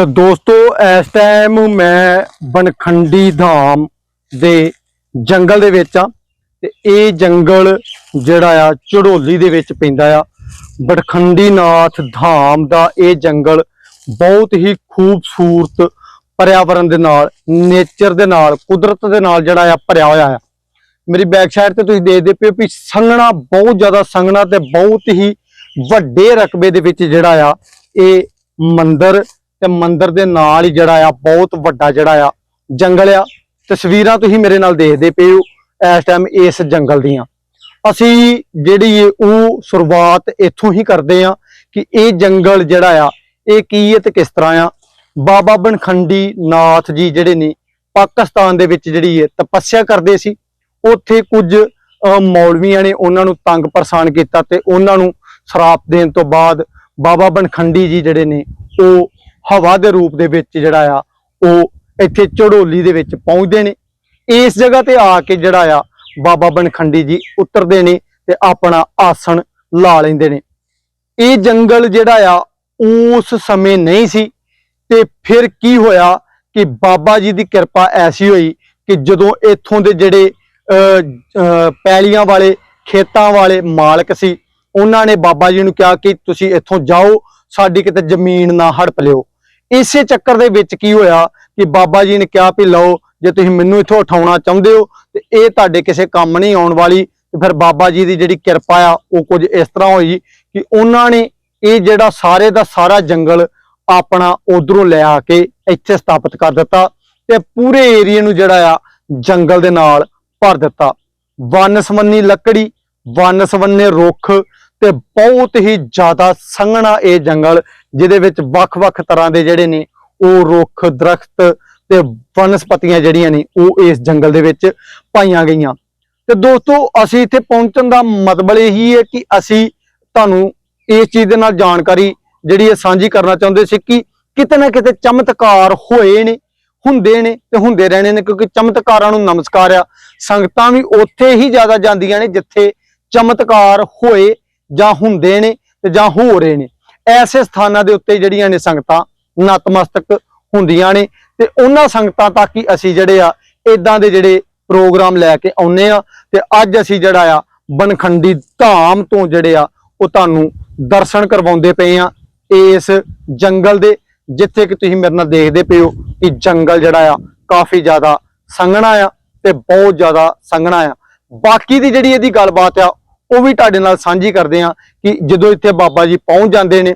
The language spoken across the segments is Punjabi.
ਤੇ ਦੋਸਤੋ, ਇਸ ਟਾਈਮ ਮੈਂ ਬਨਖੰਡੀ ਧਾਮ ਦੇ ਜੰਗਲ ਦੇ ਵਿੱਚ ਆ ਤੇ ਇਹ ਜੰਗਲ ਜਿਹੜਾ ਆ ਚੜੋਲੀ ਦੇ ਵਿੱਚ ਪੈਂਦਾ ਆ। ਬਟਖੰਡੀ ਨਾਥ ਧਾਮ ਦਾ ਇਹ ਜੰਗਲ ਬਹੁਤ ਹੀ ਖੂਬਸੂਰਤ ਪਰਿਆਵਰਣ ਦੇ ਨਾਲ ਨੇਚਰ ਦੇ ਨਾਲ, ਕੁਦਰਤ ਦੇ ਨਾਲ ਜਿਹੜਾ ਆ ਭਰਿਆ ਹੋਇਆ ਆ। ਮੇਰੀ ਬੈਕ ਸਾਈਡ ਤੇ ਤੁਸੀਂ ਦੇਖਦੇ ਪਏ ਵੀ ਸੰਘਣਾ, ਬਹੁਤ ਜ਼ਿਆਦਾ ਸੰਘਣਾ ਤੇ ਬਹੁਤ ਹੀ ਵੱਡੇ ਰਕਬੇ ਦੇ ਵਿੱਚ ਜਿਹੜਾ ਆ ਇਹ ਮੰਦਿਰ ਤੇ ਮੰਦਿਰ ਦੇ ਨਾਲ ਹੀ ਜਿਹੜਾ ਆ ਬਹੁਤ ਵੱਡਾ ਜਿਹੜਾ ਆ ਜੰਗਲ ਆ। ਤਸਵੀਰਾਂ ਤੁਸੀਂ ਮੇਰੇ ਨਾਲ ਦੇਖਦੇ ਪਏ ਹੋ ਇਸ ਟਾਈਮ ਇਸ ਜੰਗਲ ਦੀਆਂ। ਅਸੀਂ ਜਿਹੜੀ ਉਹ ਸ਼ੁਰੂਆਤ ਇੱਥੋਂ ਹੀ ਕਰਦੇ ਆ ਕਿ ਇਹ ਜੰਗਲ ਜਿਹੜਾ ਆ ਇਹ ਕੀ ਹੈ ਤੇ ਕਿਸ ਤਰ੍ਹਾਂ ਆ? ਬਾਬਾ ਬਨਖੰਡੀ ਨਾਥ ਜੀ ਜਿਹੜੇ ਨੇ ਪਾਕਿਸਤਾਨ ਦੇ ਵਿੱਚ ਜਿਹੜੀ ਹੈ ਤਪੱਸਿਆ ਕਰਦੇ ਸੀ। ਉੱਥੇ ਕੁਝ ਅਹ, ਮੌਲਵੀਆਂ ਨੇ ਉਹਨਾਂ ਨੂੰ ਤੰਗ ਪਰੇਸ਼ਾਨ ਕੀਤਾ ਤੇ ਉਹਨਾਂ ਨੂੰ ਸ਼ਰਾਪ ਦੇਣ ਤੋਂ ਬਾਅਦ ਬਾਬਾ ਬਨਖੰਡੀ ਜੀ ਜਿਹੜੇ ਨੇ ਉਹ ਹਵਾ ਦੇ ਰੂਪ ਦੇ ਵਿੱਚ ਜਿਹੜਾ ਆ ਉਹ ਇੱਥੇ ਚੜੋਲੀ ਦੇ ਵਿੱਚ ਪਹੁੰਚਦੇ ਨੇ। ਇਸ ਜਗ੍ਹਾ ਤੇ ਆ ਕੇ ਜਿਹੜਾ ਆ ਬਾਬਾ ਬਨਖੰਡੀ ਜੀ ਉਤਰਦੇ ਨੇ ਤੇ ਆਪਣਾ ਆਸਣ ਲਾ ਲੈਂਦੇ ਨੇ। ਇਹ ਜੰਗਲ ਜਿਹੜਾ ਆ ਉਸ ਸਮੇਂ ਨਹੀਂ ਸੀ ਤੇ ਫਿਰ ਕੀ ਹੋਇਆ ਕਿ ਬਾਬਾ ਜੀ ਦੀ ਕਿਰਪਾ ਐਸੀ ਹੋਈ ਕਿ ਜਦੋਂ ਇੱਥੋਂ ਦੇ ਜਿਹੜੇ ਅਹ, ਪੈਲੀਆਂ ਵਾਲੇ ਖੇਤਾਂ ਵਾਲੇ ਮਾਲਕ ਸੀ ਉਹਨਾਂ ਨੇ ਬਾਬਾ ਜੀ ਨੂੰ ਕਿਹਾ ਕਿ ਤੁਸੀਂ ਇੱਥੋਂ ਜਾਓ ਸਾਡੀ ਕਿਤੇ ਜ਼ਮੀਨ ਨਾ ਹੜਪ ਲਿਓ। ਇਸੇ ਚੱਕਰ ਦੇ ਵਿੱਚ ਕੀ ਹੋਇਆ ਕਿ ਬਾਬਾ ਜੀ ਨੇ ਕਿਹਾ ਵੀ ਲਓ, ਜੇ ਤੁਸੀਂ ਮੈਨੂੰ ਇੱਥੋਂ ਉਠਾਉਣਾ ਚਾਹੁੰਦੇ ਹੋ, ਤੇ ਇਹ ਤੁਹਾਡੇ ਕਿਸੇ ਕੰਮ ਨਹੀਂ ਆਉਣ ਵਾਲੀ, ਤੇ ਫਿਰ ਬਾਬਾ ਜੀ ਦੀ ਜਿਹੜੀ ਕਿਰਪਾ ਆ, ਉਹ ਕੁਝ ਇਸ ਤਰ੍ਹਾਂ ਹੋਈ ਕਿ ਉਹਨਾਂ ਨੇ ਇਹ ਜਿਹੜਾ ਸਾਰੇ ਦਾ ਸਾਰਾ ਜੰਗਲ ਆਪਣਾ ਉਧਰੋਂ ਲੈ ਆ ਕੇ ਇੱਥੇ ਸਥਾਪਿਤ ਕਰ ਦਿੱਤਾ ਤੇ ਪੂਰੇ ਏਰੀਏ ਨੂੰ ਜਿਹੜਾ ਆ, ਜੰਗਲ ਦੇ ਨਾਲ ਭਰ ਦਿੱਤਾ। ਵਨਸਵੰਨੀ ਲੱਕੜੀ ਵਨਸਵੰਨੇ ਰੁੱਖ ਤੇ ਬਹੁਤ ਹੀ ਜ਼ਿਆਦਾ ਸੰਘਣਾ ਇਹ ਜੰਗਲ, ਜਿਹਦੇ ਵਿੱਚ ਵੱਖ-ਵੱਖ ਤਰ੍ਹਾਂ ਦੇ ਜਿਹੜੇ ਨੇ, ਉਹ ਰੁੱਖ, ਦਰਖਤ ਤੇ ਵਨਸਪਤੀਆਂ ਜਿਹੜੀਆਂ ਨੇ, ਉਹ ਇਸ ਜੰਗਲ ਦੇ ਵਿੱਚ ਪਾਈਆਂ ਗਈਆਂ। ਤੇ ਦੋਸਤੋ, ਅਸੀਂ ਇੱਥੇ ਪਹੁੰਚਣ ਦਾ ਮਤਲਬ ਇਹੀ ਹੈ ਕਿ ਅਸੀਂ ਤੁਹਾਨੂੰ ਇਸ ਚੀਜ਼ ਦੇ ਨਾਲ ਜਾਣਕਾਰੀ ਜਿਹੜੀ ਇਹ ਸਾਂਝੀ ਕਰਨਾ ਚਾਹੁੰਦੇ ਸੀ ਕਿ ਕਿਤੇ ਨਾ ਕਿਤੇ ਚਮਤਕਾਰ ਹੋਏ ਨੇ, ਹੁੰਦੇ ਨੇ ਤੇ ਹੁੰਦੇ ਰਹਿਣੇ ਨੇ, ਕਿਉਂਕਿ ਚਮਤਕਾਰਾਂ ਨੂੰ ਨਮਸਕਾਰ ਆ। ਸੰਗਤਾਂ ਵੀ ਉੱਥੇ ਹੀ ਜ਼ਿਆਦਾ ਜਾਂਦੀਆਂ ਨੇ, ਜਿੱਥੇ ਚਮਤਕਾਰ ਹੋਏ ਜਾਂ ਹੁੰਦੇ ਨੇ ਤੇ ਜਾਂ ਹੋ ਰਹੇ ਨੇ। ਐਸੇ ਸਥਾਨਾਂ ਦੇ ਉੱਤੇ ਜਿਹੜੀਆਂ ਨੇ ਸੰਗਤਾਂ ਨਤਮਸਤਕ ਹੁੰਦੀਆਂ ਨੇ ਤੇ ਉਹਨਾਂ ਸੰਗਤਾਂ ਤੱਕ ਹੀ ਅਸੀਂ ਜਿਹੜੇ ਆ ਇਦਾਂ ਦੇ ਜਿਹੜੇ ਪ੍ਰੋਗਰਾਮ ਲੈ ਕੇ ਆਉਨੇ ਆ ਤੇ ਅੱਜ ਅਸੀਂ ਜਿਹੜਾ ਆ, ਬਨਖੰਡੀ ਧਾਮ ਤੋਂ ਜਿਹੜੇ ਆ, ਉਹ ਤੁਹਾਨੂੰ ਦਰਸ਼ਨ ਕਰਵਾਉਂਦੇ ਪਏ ਆ ਇਸ ਜੰਗਲ ਦੇ, ਜਿੱਥੇ ਕਿ ਤੁਸੀਂ ਮੇਰੇ ਨਾਲ ਦੇਖਦੇ ਪਏ ਹੋ ਕਿ ਜੰਗਲ ਜਿਹੜਾ ਆ, ਕਾਫੀ ਜ਼ਿਆਦਾ ਸੰਘਣਾ ਆ ਤੇ ਬਹੁਤ ਜ਼ਿਆਦਾ ਸੰਘਣਾ ਆ। ਬਾਕੀ ਦੀ ਜਿਹੜੀ ਇਹਦੀ ਗੱਲਬਾਤ ਆ ਉਹ ਵੀ ਤੁਹਾਡੇ ਨਾਲ ਸਾਂਝੀ ਕਰਦੇ ਆ ਕਿ ਜਦੋਂ ਇੱਥੇ ਬਾਬਾ ਜੀ ਪਹੁੰਚ ਜਾਂਦੇ ਨੇ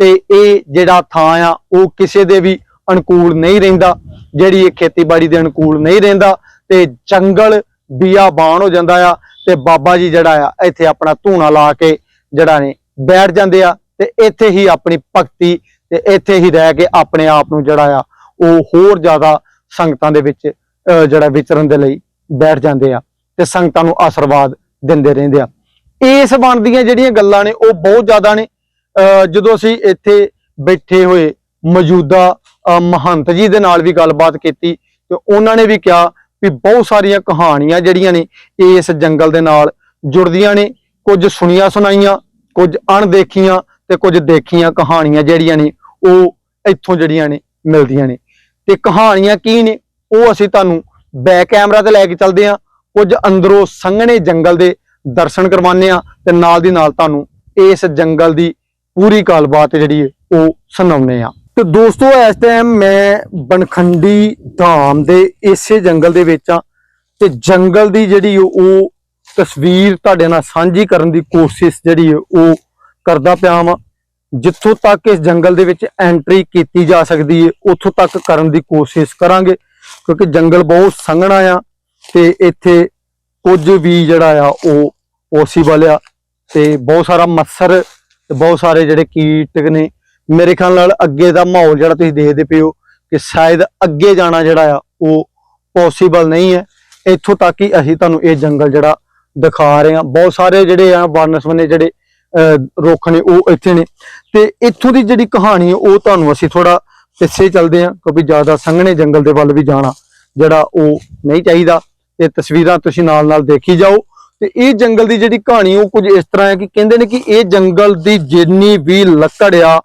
ਤੇ ਇਹ ਜਿਹੜਾ ਥਾਂ ਆ ਉਹ ਕਿਸੇ ਦੇ ਵੀ ਅਨੁਕੂਲ ਨਹੀਂ ਰਹਿੰਦਾ ਜਿਹੜੀ ਇਹ ਖੇਤੀਬਾੜੀ ਦੇ ਅਨੁਕੂਲ ਨਹੀਂ ਰਹਿੰਦਾ ਤੇ ਜੰਗਲ ਬਿਆਬਾਨ ਹੋ ਜਾਂਦਾ ਆ ਤੇ ਬਾਬਾ ਜੀ ਜਿਹੜਾ ਆ ਇੱਥੇ ਆਪਣਾ ਧੂਣਾ ਲਾ ਕੇ ਜਿਹੜਾ ਨੇ ਬੈਠ ਜਾਂਦੇ ਆ ਤੇ ਇੱਥੇ ਹੀ ਆਪਣੀ ਭਗਤੀ ਤੇ ਇੱਥੇ ਹੀ ਰਹਿ ਕੇ ਆਪਣੇ ਆਪ ਨੂੰ ਜਿਹੜਾ ਆ ਉਹ ਹੋਰ ਜ਼ਿਆਦਾ ਸੰਗਤਾਂ ਦੇ ਵਿੱਚ ਅਹ, ਜਿਹੜਾ ਵਿਚਰਨ ਦੇ ਲਈ ਬੈਠ ਜਾਂਦੇ ਆ ਤੇ ਸੰਗਤਾਂ ਨੂੰ ਆਸ਼ੀਰਵਾਦ ਦਿੰਦੇ ਰਹਿੰਦੇ ਆ। ਇਸ ਬਣਦੀਆਂ ਜਿਹੜੀਆਂ ਗੱਲਾਂ ਨੇ, ਉਹ ਬਹੁਤ ਜ਼ਿਆਦਾ ਨੇ। ਜਦੋਂ ਅਸੀਂ ਇੱਥੇ ਬੈਠੇ ਹੋਏ, ਮੌਜੂਦਾ ਮਹੰਤ ਜੀ ਦੇ ਨਾਲ ਵੀ ਗੱਲਬਾਤ ਕੀਤੀ, ਤੇ ਉਹਨਾਂ ਨੇ ਵੀ ਕਿਹਾ ਵੀ ਬਹੁਤ ਸਾਰੀਆਂ ਕਹਾਣੀਆਂ ਜਿਹੜੀਆਂ ਨੇ, ਇਸ ਜੰਗਲ ਦੇ ਨਾਲ ਜੁੜਦੀਆਂ ਨੇ। ਕੁਝ ਸੁਣੀਆਂ ਸੁਣਾਈਆਂ, ਕੁਝ ਅਣਦੇਖੀਆਂ ਤੇ ਕੁਝ ਦੇਖੀਆਂ ਕਹਾਣੀਆਂ ਜਿਹੜੀਆਂ ਨੇ, ਉਹ ਇੱਥੋਂ ਜਿਹੜੀਆਂ ਨੇ, ਮਿਲਦੀਆਂ ਨੇ। ਤੇ ਕਹਾਣੀਆਂ ਕੀ ਨੇ, ਉਹ ਅਸੀਂ ਤੁਹਾਨੂੰ ਬੈਕ ਕੈਮਰਾ ਤੇ ਲੈ ਕੇ ਚੱਲਦੇ ਹਾਂ। ਕੁਝ ਅੰਦਰੋਂ ਸੰਘਣੇ ਜੰਗਲ ਦੇ ਦਰਸ਼ਨ ਕਰਵਾਉਂਦੇ ਆ ਤੇ ਨਾਲ ਦੀ ਨਾਲ ਤੁਹਾਨੂੰ ਇਸ ਜੰਗਲ ਦੀ ਪੂਰੀ ਗੱਲਬਾਤ ਜਿਹੜੀ ਹੈ ਉਹ ਸੁਣਾਉਂਦੇ ਆ ਤੇ ਦੋਸਤੋ, ਇਸ ਟਾਈਮ ਮੈਂ ਬਨਖੰਡੀ ਧਾਮ ਦੇ ਇਸੇ ਜੰਗਲ ਦੇ ਵਿੱਚ ਆ ਤੇ ਜੰਗਲ ਦੀ ਜਿਹੜੀ ਉਹ ਤਸਵੀਰ ਤੁਹਾਡੇ ਨਾਲ ਸਾਂਝੀ ਕਰਨ ਦੀ ਕੋਸ਼ਿਸ਼ ਜਿਹੜੀ ਹੈ ਉਹ ਕਰਦਾ ਪਿਆ ਵਾਂ। ਜਿੱਥੋਂ ਤੱਕ ਇਸ ਜੰਗਲ ਦੇ ਵਿੱਚ ਐਂਟਰੀ ਕੀਤੀ ਜਾ ਸਕਦੀ ਹੈ, ਉੱਥੋਂ ਤੱਕ ਕਰਨ ਦੀ ਕੋਸ਼ਿਸ਼ ਕਰਾਂਗੇ, ਕਿਉਂਕਿ ਜੰਗਲ ਬਹੁਤ ਸੰਘਣਾ ਆ ਤੇ ਇੱਥੇ ਕੁਝ ਵੀ ਜਿਹੜਾ ਆ ਉਹ ਪੋਸੀਬਲ ਆ ਤੇ ਬਹੁਤ ਸਾਰਾ ਮੱਛਰ ਤੇ ਬਹੁਤ ਸਾਰੇ ਜਿਹੜੇ ਕੀਟਕ ਨੇ। ਮੇਰੇ ਖਿਆਲ ਨਾਲ ਅੱਗੇ ਦਾ ਮਾਹੌਲ ਜਿਹੜਾ ਤੁਸੀਂ ਦੇਖਦੇ ਪਏ ਹੋ ਕਿ ਸ਼ਾਇਦ ਅੱਗੇ ਜਾਣਾ ਜਿਹੜਾ ਆ, ਉਹ ਪੋਸੀਬਲ ਨਹੀਂ ਹੈ। ਇੱਥੋਂ ਤੱਕ ਹੀ ਅਸੀਂ ਤੁਹਾਨੂੰ ਇਹ ਜੰਗਲ ਜਿਹੜਾ ਦਿਖਾ ਰਹੇ ਹਾਂ। ਬਹੁਤ ਸਾਰੇ ਜਿਹੜੇ ਆ ਵਨਸਵਨੇ ਜਿਹੜੇ ਰੁੱਖ ਨੇ, ਉਹ ਇੱਥੇ ਨੇ। ਤੇ ਇੱਥੋਂ ਦੀ ਜਿਹੜੀ ਕਹਾਣੀ ਹੈ, ਉਹ ਤੁਹਾਨੂੰ ਅਸੀਂ ਥੋੜਾ ਪਿੱਛੇ ਚੱਲਦੇ ਹਾਂ, ਕਿਉਂਕਿ ਜ਼ਿਆਦਾ ਸੰਘਣੇ ਜੰਗਲ ਦੇ ਵੱਲ ਵੀ ਜਾਣਾ ਜਿਹੜਾ ਉਹ ਨਹੀਂ ਚਾਹੀਦਾ। ਤੇ ਤਸਵੀਰਾਂ ਤੁਸੀਂ ਨਾਲ ਨਾਲ ਦੇਖੀ ਜਾਓ। ਤੇ ਇਹ ਜੰਗਲ ਦੀ ਜਿਹੜੀ ਕਹਾਣੀ ਉਹ ਕੁਝ ਇਸ ਤਰ੍ਹਾਂ ਹੈ ਕਿ ਕਹਿੰਦੇ ਨੇ ਕਿ ਇਹ ਜੰਗਲ ਦੀ ਜਿੰਨੀ ਵੀ ਲੱਕੜ ਆ,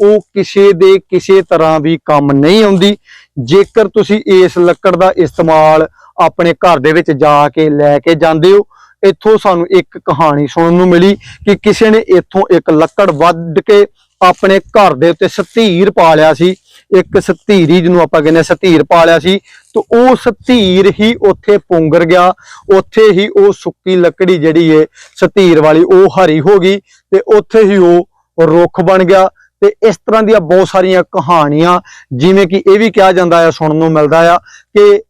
ਉਹ ਕਿਸੇ ਦੇ ਕਿਸੇ ਤਰ੍ਹਾਂ ਵੀ ਕੰਮ ਨਹੀਂ ਆਉਂਦੀ। ਜੇਕਰ ਤੁਸੀਂ ਇਸ ਲੱਕੜ ਦਾ ਇਸਤੇਮਾਲ ਆਪਣੇ ਘਰ ਦੇ ਵਿੱਚ ਜਾ ਕੇ ਲੈ ਕੇ ਜਾਂਦੇ ਹੋ, ਇੱਥੋਂ ਸਾਨੂੰ ਇੱਕ ਕਹਾਣੀ ਸੁਣਨ ਨੂੰ ਮਿਲੀ ਕਿ ਕਿਸੇ ਨੇ ਇੱਥੋਂ ਇੱਕ ਲੱਕੜ ਵੱਢ ਕੇ ਆਪਣੇ ਘਰ ਦੇ ਉੱਤੇ ਸਤੀਰ ਪਾ ਲਿਆ ਸੀ। ਇੱਕ ਸਤੀਰੀ ਜਿਹਨੂੰ ਆਪਾਂ ਕਹਿੰਦੇ ਹਾਂ ਸਤੀਰ ਪਾ ਲਿਆ ਸੀ ਤੇ ਉਹ ਸਤੀਰ ਹੀ ਉੱਥੇ ਪੁੰਗਰ ਗਿਆ ਉੱਥੇ ਹੀ ਉਹ ਸੁੱਕੀ ਲੱਕੜੀ ਜਿਹੜੀ ਏ ਸਤੀਰ ਵਾਲੀ ਉਹ ਹਰੀ ਹੋ ਗਈ ਤੇ ਉੱਥੇ ਹੀ ਉਹ ਰੁੱਖ ਬਣ ਗਿਆ ਤੇ ਇਸ ਤਰ੍ਹਾਂ ਦੀਆਂ ਬਹੁਤ ਸਾਰੀਆਂ ਕਹਾਣੀਆਂ ਜਿਵੇਂ ਕਿ ਇਹ ਵੀ ਕਿਹਾ ਜਾਂਦਾ ਆ ਸੁਣਨ ਨੂੰ ਮਿਲਦਾ ਆ ਕਿ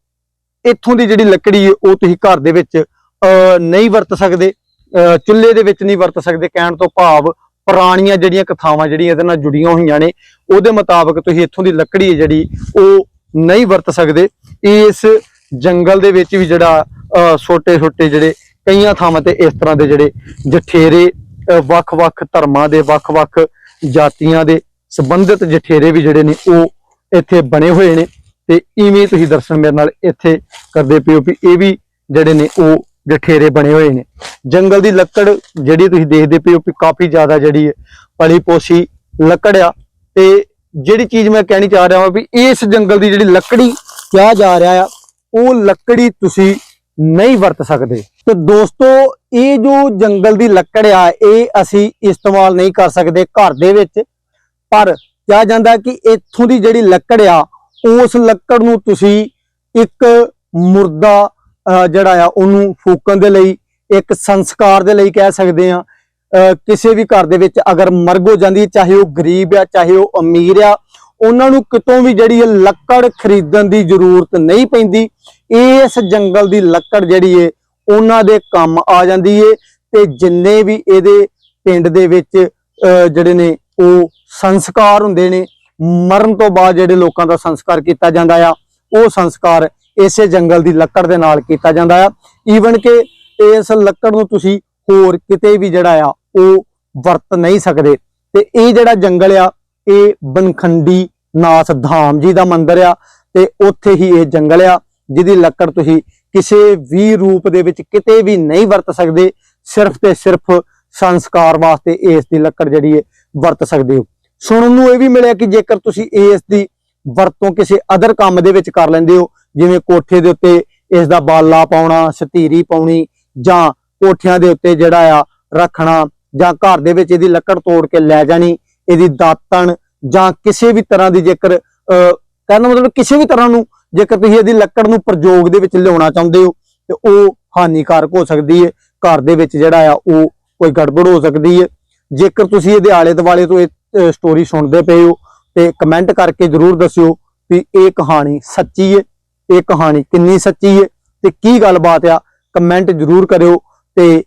ਇੱਥੋਂ ਦੀ ਜਿਹੜੀ ਲੱਕੜੀ ਹੈ ਉਹ ਤੁਸੀਂ ਘਰ ਦੇ ਵਿੱਚ ਅਹ, ਨਹੀਂ ਵਰਤ ਸਕਦੇ ਅਹ, ਚੁੱਲ੍ਹੇ ਦੇ ਵਿੱਚ ਨਹੀਂ ਵਰਤ ਸਕਦੇ ਕਹਿਣ ਤੋਂ ਭਾਵ ਪੁਰਾਣੀਆਂ ਜਿਹੜੀਆਂ ਕਥਾਵਾਂ ਜਿਹੜੀਆਂ ਇਹਦੇ ਨਾਲ ਜੁੜੀਆਂ ਹੋਈਆਂ ਨੇ, ਉਹਦੇ ਮੁਤਾਬਕ ਤੁਸੀਂ ਇੱਥੋਂ ਦੀ ਲੱਕੜੀ ਹੈ ਜਿਹੜੀ, ਉਹ ਨਹੀਂ ਵਰਤ ਸਕਦੇ। ਇਸ ਜੰਗਲ ਦੇ ਵਿੱਚ ਵੀ ਜਿਹੜਾ ਛੋਟੇ ਛੋਟੇ ਜਿਹੜੇ ਕਈਆਂ ਥਾਵਾਂ ਤੇ ਇਸ ਤਰ੍ਹਾਂ ਦੇ ਜਿਹੜੇ ਜਠੇਰੇ ਵੱਖ-ਵੱਖ ਧਰਮਾਂ ਦੇ, ਵੱਖ-ਵੱਖ ਜਾਤੀਆਂ ਦੇ ਸੰਬੰਧਿਤ ਜਠੇਰੇ ਵੀ ਜਿਹੜੇ ਨੇ, ਉਹ ਇੱਥੇ ਬਣੇ ਹੋਏ ਨੇ। ਤੇ ਇਵੇਂ ਤੁਸੀਂ ਦਰਸ਼ਨ ਮੇਰੇ ਨਾਲ ਇੱਥੇ ਕਰਦੇ ਪਿਓ ਵੀ ਇਹ ਵੀ ਜਿਹੜੇ ਨੇ, ਉਹ ਜਠੇਰੇ ਬਣੇ ਹੋਏ ਨੇ। ਜੰਗਲ ਦੀ ਲੱਕੜ ਜਿਹੜੀ ਤੁਸੀਂ ਦੇਖਦੇ ਪਏ ਹੋ ਕਾਫੀ ਜ਼ਿਆਦਾ ਜਿਹੜੀ ਹੈ, ਪਲੀ ਪੋਸੀ ਲੱਕੜ ਆ। ਤੇ ਜਿਹੜੀ ਚੀਜ਼ ਮੈਂ ਕਹਿਣੀ ਚਾਹ ਰਿਹਾ ਹਾਂ ਵੀ ਇਸ ਜੰਗਲ ਦੀ ਜਿਹੜੀ ਲੱਕੜੀ ਕਿਹਾ ਜਾ ਰਿਹਾ ਆ, ਉਹ ਲੱਕੜੀ ਤੁਸੀਂ ਨਹੀਂ ਵਰਤ ਸਕਦੇ। ਤੇ ਦੋਸਤੋ, ਇਹ ਜੋ ਜੰਗਲ ਦੀ ਲੱਕੜ ਆ, ਇਹ ਅਸੀਂ ਇਸਤੇਮਾਲ ਨਹੀਂ ਕਰ ਸਕਦੇ ਘਰ ਦੇ ਵਿੱਚ। ਪਰ ਕਿਹਾ ਜਾਂਦਾ ਕਿ ਇੱਥੋਂ ਦੀ ਜਿਹੜੀ ਲੱਕੜ ਆ, ਉਸ ਲੱਕੜ ਨੂੰ ਤੁਸੀਂ ਇੱਕ ਮੁਰਦਾ ਜਿਹੜਾ ਆ, ਉਹਨੂੰ ਫੂਕਣ ਦੇ ਲਈ, ਇੱਕ ਸੰਸਕਾਰ ਦੇ ਲਈ ਕਹਿ ਸਕਦੇ ਆ ਕਿਸੇ ਵੀ ਘਰ ਦੇ ਵਿੱਚ ਅਗਰ ਮਰਗ ਹੋ ਜਾਂਦੀ, ਚਾਹੇ ਉਹ ਗਰੀਬ ਆ, ਚਾਹੇ ਉਹ ਅਮੀਰ ਆ, ਉਹਨਾਂ ਨੂੰ ਕਿਤੋਂ ਵੀ ਜਿਹੜੀ ਹੈ ਲੱਕੜ ਖਰੀਦਣ ਦੀ ਜ਼ਰੂਰਤ ਨਹੀਂ ਪੈਂਦੀ। ਇਸ ਜੰਗਲ ਦੀ ਲੱਕੜ ਜਿਹੜੀ ਏ, ਉਹਨਾਂ ਦੇ ਕੰਮ ਆ ਜਾਂਦੀ ਏ ਤੇ ਜਿੰਨੇ ਵੀ ਇਹਦੇ ਪਿੰਡ ਦੇ ਵਿੱਚ ਜਿਹੜੇ ਨੇ, ਉਹ ਸੰਸਕਾਰ ਹੁੰਦੇ ਨੇ, ਮਰਨ ਤੋਂ ਬਾਅਦ ਜਿਹੜੇ ਲੋਕਾਂ ਦਾ ਸੰਸਕਾਰ ਕੀਤਾ ਜਾਂਦਾ ਆ, ਉਹ ਸੰਸਕਾਰ ਇਸੇ ਜੰਗਲ ਦੀ ਲੱਕੜ ਦੇ ਨਾਲ ਕੀਤਾ ਜਾਂਦਾ ਆ। ਈਵਨ ਕਿ ਇਸ ਲੱਕੜ ਨੂੰ ਤੁਸੀਂ ਹੋਰ ਕਿਤੇ ਵੀ ਜਿਹੜਾ ਆ, ਉਹ ਵਰਤ ਨਹੀਂ ਸਕਦੇ। ਤੇ ਇਹ ਜਿਹੜਾ ਜੰਗਲ ਆ, ਇਹ ਬਨਖੰਡੀ ਨਾਥ ਧਾਮ ਜੀ ਦਾ ਮੰਦਿਰ ਆ ਤੇ ਉੱਥੇ ਹੀ ਇਹ ਜੰਗਲ ਆ, ਜਿਹਦੀ ਲੱਕੜ ਤੁਸੀਂ ਕਿਸੇ ਵੀ ਰੂਪ ਦੇ ਵਿੱਚ ਕਿਤੇ ਵੀ ਨਹੀਂ ਵਰਤ ਸਕਦੇ। ਸਿਰਫ ਤੇ ਸਿਰਫ ਸੰਸਕਾਰ ਵਾਸਤੇ ਇਸ ਦੀ ਲੱਕੜ ਜਿਹੜੀ ਹੈ ਵਰਤ ਸਕਦੇ ਹੋ। ਸੁਣਨ ਨੂੰ ਇਹ ਵੀ ਮਿਲਿਆ ਕਿ ਜੇਕਰ ਤੁਸੀਂ ਇਸ ਦੀ ਵਰਤੋਂ ਕਿਸੇ ਅਦਰ ਕੰਮ ਦੇ ਵਿੱਚ ਕਰ ਲੈਂਦੇ ਹੋ ਜਿਵੇਂ ਕੋਠੇ ਦੇ ਉੱਤੇ ਇਸ ਦਾ ਬਾਲਾ ਪਾਉਣਾ, ਸਤੀਰੀ ਪਾਉਣੀ ਜਾਂ ਕੋਠਿਆਂ ਦੇ ਉੱਤੇ ਜਿਹੜਾ ਆ ਰੱਖਣਾ ਜਾਂ ਘਰ ਦੇ ਵਿੱਚ ਇਹਦੀ ਲੱਕੜ ਤੋੜ ਕੇ ਲੈ ਜਾਣੀ, ਇਹਦੀ ਦਾਤਣ ਜਾਂ ਕਿਸੇ ਵੀ ਤਰ੍ਹਾਂ ਦੀ ਜੇਕਰ ਕਹਿੰਦਾ ਮਤਲਬ ਕਿਸੇ ਵੀ ਤਰ੍ਹਾਂ ਨੂੰ ਜੇਕਰ ਤੁਸੀਂ ਇਹਦੀ ਲੱਕੜ ਨੂੰ ਪ੍ਰਯੋਗ ਦੇ ਵਿੱਚ ਲਿਆਉਣਾ ਚਾਹੁੰਦੇ ਹੋ, ਤੇ ਉਹ ਹਾਨੀਕਾਰਕ ਹੋ ਸਕਦੀ ਹੈ ਘਰ ਦੇ ਵਿੱਚ ਜਿਹੜਾ ਆ ਉਹ ਕੋਈ ਗੜਬੜ ਹੋ ਸਕਦੀ ਹੈ ਜੇਕਰ ਤੁਸੀਂ ਇਹਦੇ ਆਲੇ ਦੁਆਲੇ ਤੋਂ ਇਹ ਸਟੋਰੀ ਸੁਣਦੇ ਪਏ ਹੋ, ਤੇ ਕਮੈਂਟ ਕਰਕੇ ਜਰੂਰ ਦੱਸਿਓ ਵੀ ਇਹ ਕਹਾਣੀ ਸੱਚੀ ਹੈ ਇਹ ਕਹਾਣੀ ਕਿੰਨੀ ਸੱਚੀ ਹੈ ਤੇ ਕੀ ਗੱਲਬਾਤ ਆ ਕਮੈਂਟ ਜਰੂਰ ਕਰਿਓ ਤੇ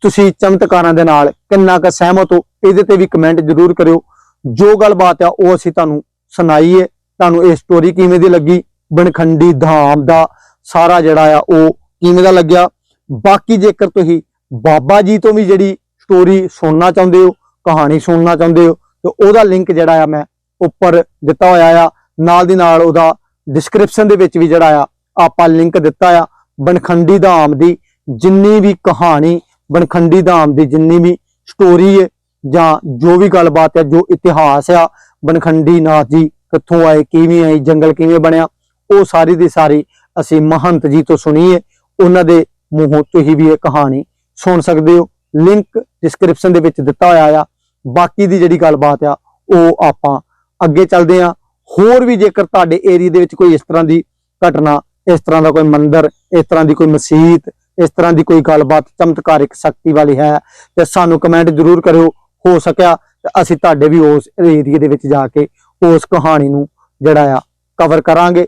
ਤੁਸੀਂ ਚਮਤਕਾਰਾਂ ਦੇ ਨਾਲ ਕਿੰਨਾ ਕੁ ਸਹਿਮਤ ਹੋ, ਇਹਦੇ ਤੇ ਵੀ ਕਮੈਂਟ ਜਰੂਰ ਕਰਿਓ। ਜੋ ਗੱਲਬਾਤ ਆ, ਉਹ ਅਸੀਂ ਤੁਹਾਨੂੰ ਸੁਣਾਈਏ ਤੁਹਾਨੂੰ ਇਹ ਸਟੋਰੀ ਕਿਵੇਂ ਦੀ ਲੱਗੀ? ਬਨਖੰਡੀ ਧਾਮ ਦਾ ਸਾਰਾ ਜਿਹੜਾ ਆ, ਉਹ ਕਿਵੇਂ ਦਾ ਲੱਗਿਆ? ਬਾਕੀ ਜੇਕਰ ਤੁਸੀਂ ਬਾਬਾ ਜੀ ਤੋਂ ਵੀ ਜਿਹੜੀ ਸਟੋਰੀ ਸੁਣਨਾ ਚਾਹੁੰਦੇ ਹੋ, ਕਹਾਣੀ ਸੁਣਨਾ ਚਾਹੁੰਦੇ ਹੋ, ਤੇ ਉਹਦਾ ਲਿੰਕ ਜਿਹੜਾ ਆ ਮੈਂ ਉੱਪਰ ਦਿੱਤਾ ਹੋਇਆ ਆ, ਨਾਲ ਦੀ ਨਾਲ ਉਹਦਾ ਡਿਸਕ੍ਰਿਪਸ਼ਨ ਦੇ ਵਿੱਚ ਵੀ ਜਿਹੜਾ ਆ, ਆਪਾਂ ਲਿੰਕ ਦਿੱਤਾ ਆ, ਬਨਖੰਡੀ ਧਾਮ ਦੀ ਜਿੰਨੀ ਵੀ ਕਹਾਣੀ, ਬਨਖੰਡੀ ਧਾਮ ਦੀ ਜਿੰਨੀ ਵੀ ਸਟੋਰੀ ਹੈ, ਜਾਂ ਜੋ ਵੀ ਗੱਲਬਾਤ ਹੈ, ਜੋ ਇਤਿਹਾਸ ਆ, ਬਨਖੰਡੀ ਨਾਥ ਜੀ ਕਿੱਥੋਂ ਆਏ, ਕਿਵੇਂ ਆਏ, ਜੰਗਲ ਕਿਵੇਂ ਬਣਿਆ, ਉਹ ਸਾਰੀ ਦੀ ਸਾਰੀ ਅਸੀਂ ਮਹੰਤ ਜੀ ਤੋਂ ਸੁਣੀਏ ਉਹਨਾਂ ਦੇ ਮੂੰਹੋਂ ਤੁਸੀਂ ਵੀ ਇਹ ਕਹਾਣੀ ਸੁਣ ਸਕਦੇ ਹੋ। ਲਿੰਕ ਡਿਸਕ੍ਰਿਪਸ਼ਨ ਦੇ ਵਿੱਚ ਦਿੱਤਾ ਹੋਇਆ ਆ, ਬਾਕੀ ਦੀ ਜਿਹੜੀ ਗੱਲਬਾਤ ਆ, ਉਹ ਆਪਾਂ ਅੱਗੇ ਚੱਲਦੇ ਆ ਹੋਰ ਵੀ ਜੇਕਰ ਤੁਹਾਡੇ ਏਰੀਆ ਦੇ ਵਿੱਚ ਕੋਈ ਇਸ ਤਰ੍ਹਾਂ ਦੀ ਘਟਨਾ, ਇਸ ਤਰ੍ਹਾਂ ਦਾ ਕੋਈ ਮੰਦਿਰ, ਇਸ ਤਰ੍ਹਾਂ ਦੀ ਕੋਈ ਮਸਜਿਦ, ਇਸ ਤਰ੍ਹਾਂ ਦੀ ਕੋਈ ਗੱਲਬਾਤ ਚਮਤਕਾਰਿਕ ਸ਼ਕਤੀ ਵਾਲੀ ਹੈ, ਤੇ ਸਾਨੂੰ ਕਮੈਂਟ ਜ਼ਰੂਰ ਕਰਿਓ। ਹੋ ਸਕਿਆ ਤੇ ਅਸੀਂ ਤੁਹਾਡੇ ਵੀ ਉਸ ਏਰੀਆ ਦੇ ਵਿੱਚ ਜਾ ਕੇ ਉਸ ਕਹਾਣੀ ਨੂੰ ਜਿਹੜਾ ਆ ਕਵਰ ਕਰਾਂਗੇ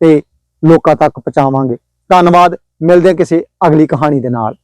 ਤੇ ਲੋਕਾਂ ਤੱਕ ਪਹੁੰਚਾਵਾਂਗੇ। ਧੰਨਵਾਦ। ਮਿਲਦੇ ਹਾਂ ਕਿਸੇ ਅਗਲੀ ਕਹਾਣੀ ਦੇ ਨਾਲ।